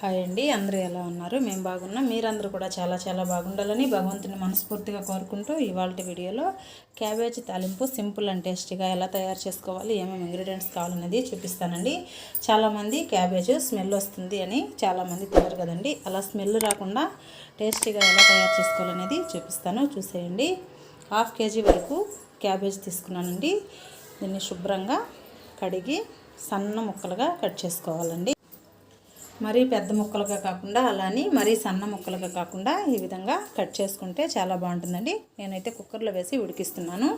Hi అండి. అందరూ ఎలా ఉన్నారు? మేము బాగున్నాం. మీరందరూ కూడా చాలా చాలా బాగుండాలని భగవంతుని మనస్ఫూర్తిగా కోరుకుంటూ ఇవాళ వీడియోలో క్యాబేజీ తాలింపు సింపుల్ అండ్ టేస్టీగా ఎలా తయారు చేసుకోవాలి ఏమేమి ఇంగ్రీడియంట్స్ కావాలనేది చూపిస్తానండి. చాలామంది క్యాబేజ్ స్మెల్ వస్తుంది అని చాలామంది తినరు కదండి. అలా స్మెల్ రాకుండా టేస్టీగా ఎలా తయారు చేసుకోవాలనేది చూపిస్తాను. చూసేయండి. హాఫ్ కేజీ వరకు క్యాబేజ్ తీసుకున్నానండి. దీన్ని శుభ్రంగా కడిగి సన్న ముక్కలుగా కట్ చేసుకోవాలండి. మరీ పెద్ద ముక్కలుగా కాకుండా అలానే మరీ సన్న ముక్కలుగా కాకుండా ఈ విధంగా కట్ చేసుకుంటే చాలా బాగుంటుందండి. నేనైతే కుక్కర్లో వేసి ఉడికిస్తున్నాను.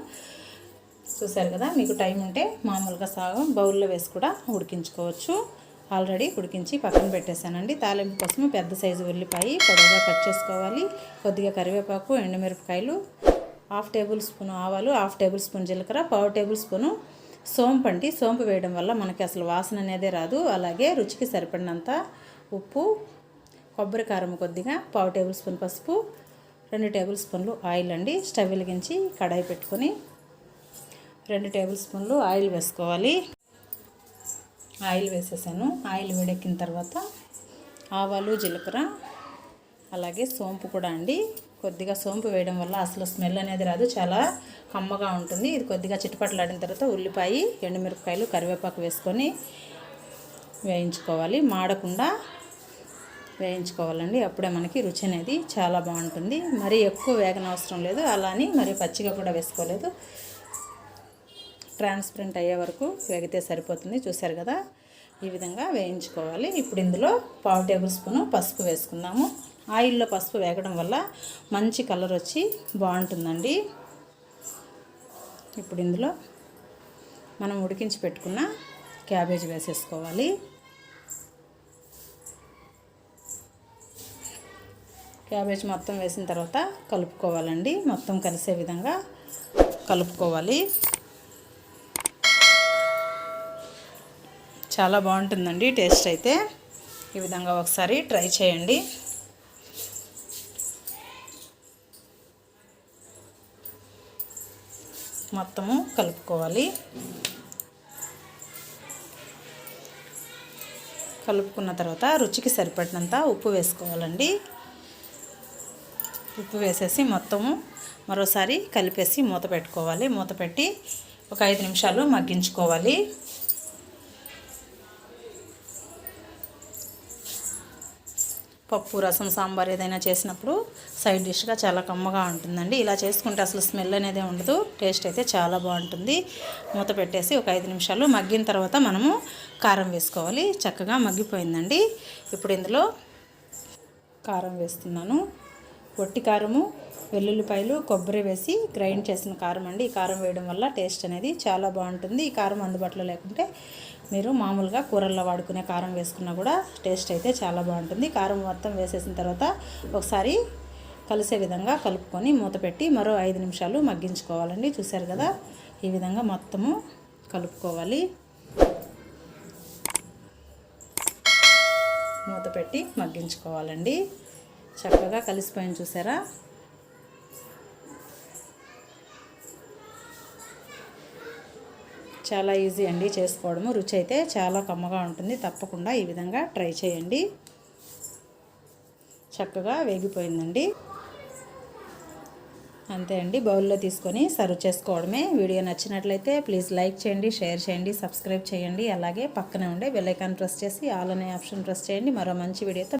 చూసారు కదా మీకు టైం ఉంటే మామూలుగా సాగం బౌల్లో వేసి కూడా ఉడికించుకోవచ్చు. ఆల్రెడీ ఉడికించి పక్కన పెట్టేశానండి. తాలింపు కోసం పెద్ద సైజు ఉల్లిపాయ పొడవుగా కట్ చేసుకోవాలి. కొద్దిగా కరివేపాకు ఎండుమిరపకాయలు హాఫ్ టేబుల్ స్పూన్ ఆవాలు హాఫ్ టేబుల్ స్పూన్ జీలకర్ర పావు టేబుల్ స్పూను సోంపు అండి. సోంపు వేయడం వల్ల మనకి అసలు వాసన అనేదే రాదు. అలాగే రుచికి సరిపడినంత ఉప్పు కొబ్బరి కారం కొద్దిగా పావు టేబుల్ స్పూన్ పసుపు రెండు టేబుల్ స్పూన్లు ఆయిల్ అండి. స్టవ్ వెలిగించి కడాయి పెట్టుకొని రెండు టేబుల్ స్పూన్లు ఆయిల్ వేసుకోవాలి. ఆయిల్ వేసేసాను. ఆయిల్ వేడెక్కిన తర్వాత ఆవాలు జీలకర్ర అలాగే సోంపు కూడా అండి. కొద్దిగా సోంపు వేయడం వల్ల అసలు స్మెల్ అనేది రాదు. చాలా కమ్మగా ఉంటుంది. ఇది కొద్దిగా చిట్టుపట్లాడిన తర్వాత ఉల్లిపాయ ఎండుమిరపకాయలు కరివేపాకు వేసుకొని వేయించుకోవాలి. మాడకుండా వేయించుకోవాలండి. అప్పుడే మనకి రుచి అనేది చాలా బాగుంటుంది. మరీ ఎక్కువ వేగన అవసరం లేదు. అలాని మరి పచ్చిగా కూడా వేసుకోలేదు. ట్రాన్స్పరెంట్ అయ్యే వరకు వేగితే సరిపోతుంది. చూసారు కదా? ఈ విధంగా వేయించుకోవాలి. ఇప్పుడు ఇందులో పావు టేబుల్ స్పూను పసుపు వేసుకుందాము. ఆయిల్లో పసుపు వేగడం వల్ల మంచి కలర్ వచ్చి బాగుంటుందండి. ఇప్పుడు ఇందులో మనం ఉడికించి పెట్టుకున్న క్యాబేజ్ వేసేసుకోవాలి. క్యాబేజ్ మొత్తం వేసిన తర్వాత కలుపుకోవాలండి. మొత్తం కలిసే విధంగా కలుపుకోవాలి. చాలా బాగుంటుందండి టేస్ట్ అయితే. ఈ విధంగా ఒకసారి ట్రై చేయండి. మొత్తము కలుపుకోవాలి. కలుపుకున్న తర్వాత రుచికి సరిపడినంత ఉప్పు వేసుకోవాలండి. ఉప్పు వేసేసి మొత్తము మరోసారి కలిపేసి మూత పెట్టుకోవాలి. మూత పెట్టి ఒక ఐదు నిమిషాలు మగ్గించుకోవాలి. పప్పు రసం సాంబార్ ఏదైనా చేసినప్పుడు సైడ్ డిష్గా చాలా కమ్మగా ఉంటుందండి. ఇలా చేసుకుంటే అసలు స్మెల్ అనేది ఉండదు. టేస్ట్ అయితే చాలా బాగుంటుంది. మూత పెట్టేసి ఒక ఐదు నిమిషాలు మగ్గిన తర్వాత మనము కారం వేసుకోవాలి. చక్కగా మగ్గిపోయిందండి. ఇప్పుడు ఇందులో కారం వేస్తున్నాను. పొట్టి కారము వెల్లుల్లిపాయలు కొబ్బరి వేసి గ్రైండ్ చేసిన కారం అండి. ఈ కారం వేయడం వల్ల టేస్ట్ అనేది చాలా బాగుంటుంది. ఈ కారం అందుబాటులో లేకుంటే మీరు మామూలుగా కూరల్లో వాడుకునే కారం వేసుకున్నా కూడా టేస్ట్ అయితే చాలా బాగుంటుంది. కారం మొత్తం వేసేసిన తర్వాత ఒకసారి కలిసే విధంగా కలుపుకొని మూత పెట్టి మరో ఐదు నిమిషాలు మగ్గించుకోవాలండి. చూసారు కదా? ఈ విధంగా మొత్తము కలుపుకోవాలి. మూత పెట్టి మగ్గించుకోవాలండి. చక్కగా కలిసిపోయిన చూసారా? చాలా ఈజీ అండి చేసుకోవడము. రుచి అయితే చాలా కమ్మగా ఉంటుంది. తప్పకుండా ఈ విధంగా ట్రై చేయండి. చక్కగా వేగిపోయిందండి. అంతే అండి. బౌల్లో తీసుకొని సర్వ్ చేసుకోవడమే. వీడియో నచ్చినట్లయితే ప్లీజ్ లైక్ చేయండి షేర్ చేయండి సబ్స్క్రైబ్ చేయండి. అలాగే పక్కనే ఉండే బెల్లైకాన్ ప్రెస్ చేసి ఆల్ అనే ఆప్షన్ ప్రెస్ చేయండి. మరో మంచి వీడియోతో